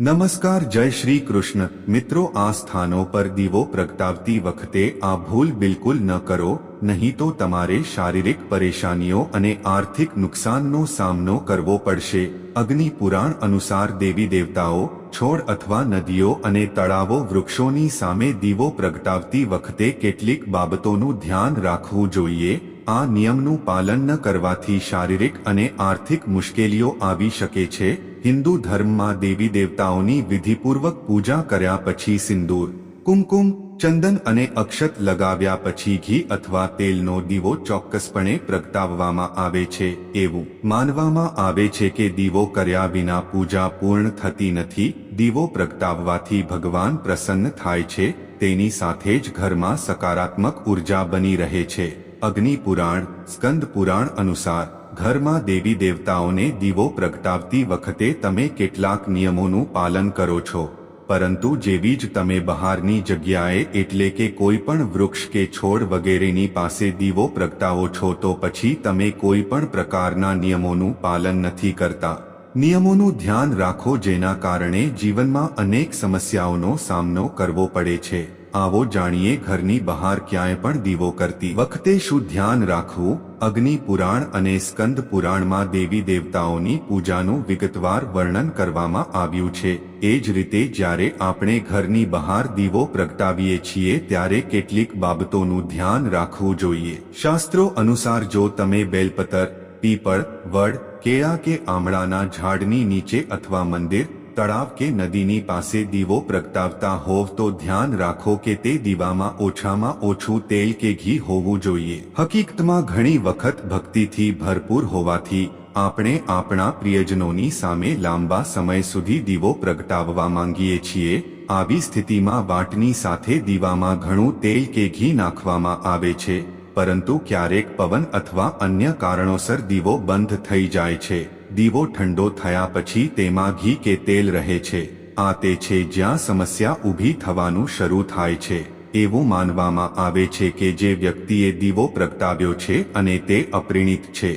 નમસ્કાર, જય શ્રી કૃષ્ણ. મિત્રો, આ સ્થાનો પર દીવો પ્રગટાવતી વખતે આ ભૂલ બિલકુલ ન કરો, નહીં તો તમારે શારીરિક પરેશાનીઓ અને આર્થિક નુકસાનનો સામનો કરવો પડશે. અગ્નિ પુરાણ અનુસાર દેવી દેવતાઓ, છોડ અથવા નદીઓ અને તળાવો વૃક્ષોની સામે દીવો પ્રગટાવતી વખતે કેટલીક બાબતોનું ધ્યાન રાખવું જોઈએ. આ નિયમનું પાલન ન કરવાથી શારીરિક અને આર્થિક મુશ્કેલીઓ આવી શકે છે. હિન્દુ ધર્મમાં દેવી દેવતાઓની વિધિપૂર્વક પૂજા કર્યા પછી સિંદૂર, કુમકુમ, ચંદન અને અક્ષત લગાવ્યા પછી ઘી અથવા તેલનો દીવો ચોક્કસપણે પ્રગટાવવામાં આવે છે. એવું માનવામાં આવે છે કે દીવો કર્યા વિના પૂજા પૂર્ણ થતી નથી. દીવો પ્રગટાવવાથી ભગવાન પ્રસન્ન થાય છે. તેની સાથે જ ઘરમાં સકારાત્મક ઊર્જા બની રહે છે. અગ્નિ પુરાણ, સ્કંદ પુરાણ અનુસાર ઘરમાં દેવી દેવતાઓને દીવો પ્રગટાવતી વખતે તમે કેટલાક નિયમોનું પાલન કરો છો. પરંતુ જેવી જ તમે બહારની જગ્યાએ એટલે કે કોઈ પણ વૃક્ષ કે છોડ વગેરેની પાસે દીવો પ્રગટાવો છો તો પછી તમે કોઈ પણ પ્રકારના નિયમોનું પાલન નથી કરતા. નિયમોનું ધ્યાન રાખો જેના કારણે જીવનમાં અનેક સમસ્યાઓનો સામનો કરવો પડે છે. આવો જાણીએ ઘરની બહાર ક્યાંય પણ દીવો કરતી વખતે શું ધ્યાન રાખવું? અગ્નિ પુરાણ અને સ્કંદ પુરાણમાં દેવી દેવતાઓની પૂજાનું વિગતવાર વર્ણન કરવામાં આવ્યું છે. એ જ રીતે જ્યારે આપણે ઘરની બહાર દીવો પ્રગટાવીએ છીએ ત્યારે કેટલીક બાબતોનું ધ્યાન રાખવું જોઈએ. શાસ્ત્રો અનુસાર જો તમે બેલપતર, પીપળ, વડ, કેળા કે આમળાના ઝાડની નીચે અથવા મંદિર તળાવ કે નદીની પાસે દીવો પ્રગટાવતા હોવ તો ધ્યાન રાખો કે તે દીવામાં ઓછામાં ઓછું તેલ કે ઘી હોવું જોઈએ. હકીકતમાં ઘણી વખત ભક્તિથી ભરપૂર હોવાથી આપણે આપણા પ્રિયજનોની સામે લાંબા સમય સુધી દીવો પ્રગટાવવા માંગીએ છીએ. આવી સ્થિતિમાં વાટની સાથે દીવામાં ઘણું તેલ કે ઘી નાખવામાં આવે છે, પરંતુ ક્યારેક પવન અથવા અન્ય કારણોસર દીવો બંધ થઈ જાય છે. દીવો ઠંડો થયા પછી તેમાં ઘી કે તેલ રહે છે. આ તે છે જ્યાં સમસ્યા ઊભી થવાનું શરૂ થાય છે. એવું માનવામાં આવે છે કે જે વ્યક્તિએ દીવો પ્રગટાવ્યો છે અને તે અપરિણિત છે.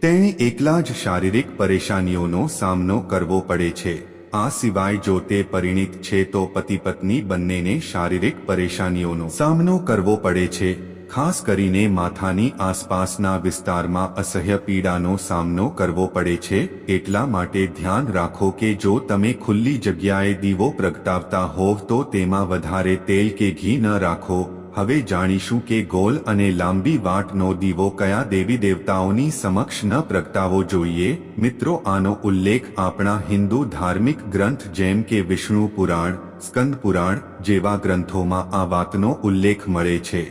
તેણે એકલા જ શારીરિક પરેશાનીઓનો સામનો કરવો પડે છે. આ સિવાય જો તે પરિણિત છે તો પતિ પત્ની બંનેને શારીરિક પરેશાનીઓનો સામનો કરવો પડે છે. ખાસ કરીને માથાની આસપાસના વિસ્તારમાં અસહ્ય પીડાનો સામનો કરવો પડે છે, એટલા માટે ધ્યાન રાખો કે જો તમે ખુલ્લી જગ્યાએ દીવો પ્રગટાવતા હોવ તો તેમાં વધારે તેલ કે ઘી ન રાખો. હવે જાણીશું કે ગોલ અને લાંબી વાટનો દીવો કયા દેવી દેવતાઓની સમક્ષ ન પ્રગટાવવો જોઈએ. મિત્રો, આનો ઉલ્લેખ આપણા હિન્દુ ધાર્મિક ગ્રંથ જેમ કે વિષ્ણુ પુરાણ, સ્કંદ પુરાણ જેવા ગ્રંથોમાં આ વાતનો ઉલ્લેખ મળે છે.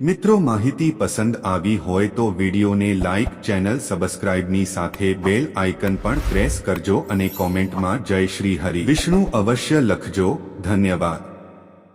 મિત્રો માહિતી પસંદ આવી હોય તો વિડીયોને લાઇક ચેનલ સબસ્ક્રાઇબની સાથે બેલ આઇકન પણ પ્રેસ કરજો અને કોમેન્ટમાં જય શ્રી હરિ. વિષ્ણુ અવશ્ય લખજો. ધન્યવાદ.